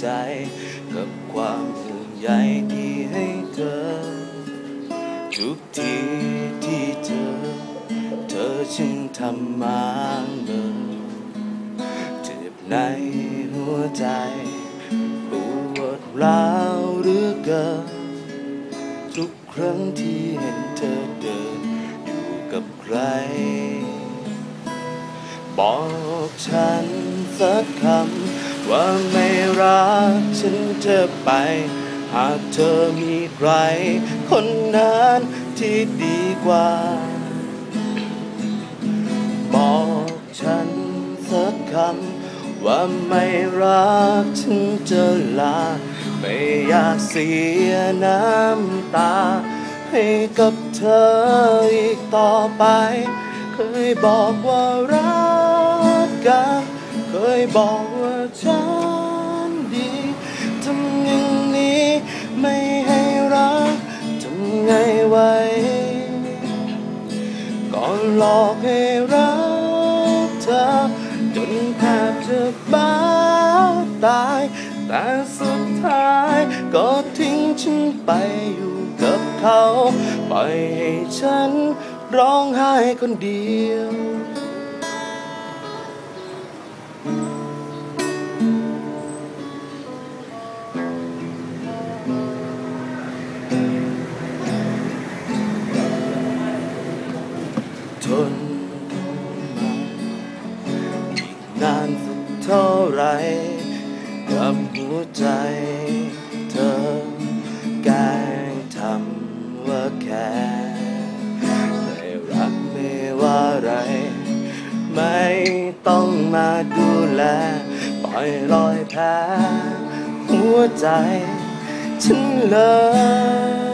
ใจ กับความห่วงใยที่ให้เธอ ทุกทีที่เจอ เธอฉันทำมางเบอเจ็บในหัวใจปวดร้าวหรือเกินทุกครั้งที่เห็นเธอเดิน อยู่กับใคร บอกฉันสักคำ ว่าไม่รักฉันจะไป หากเธอมีใคร คนนั้นที่ดีกว่า บอกฉันสักคำว่าไม่รักฉันจะลา ไม่อยากเสียน้ำตา ให้กับเธออีกต่อไป เคยบอกว่ารักกัน เคยบอกว่าฉันดีทำอย่างนี้ไม่ให้รักทำไงไว้ก่อนหลอกให้รักเธอ จนแทบจะบ้าตาย แต่สุดท้ายก็ทิ้งฉันไปอยู่กับเขา ปล่อยให้ฉันร้องไห้คนเดียว ทนมาอีกนานสักเท่าไร กับหัวใจเธอกล้งทำว่าแค่ไม่รักไม่ว่าไร ไม่ต้องมาดูแล ปล่อยรอยแผลหัวใจฉันเลย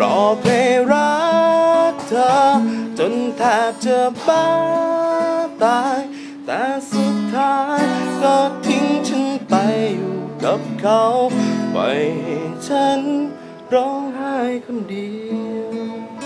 รอเพรักเธอ จนแทบจะบ้าตาย แต่สุดท้ายก็ทิ้งฉันไปอยู่กับเขาปล่อยให้ฉันร้องไห้คนเดียว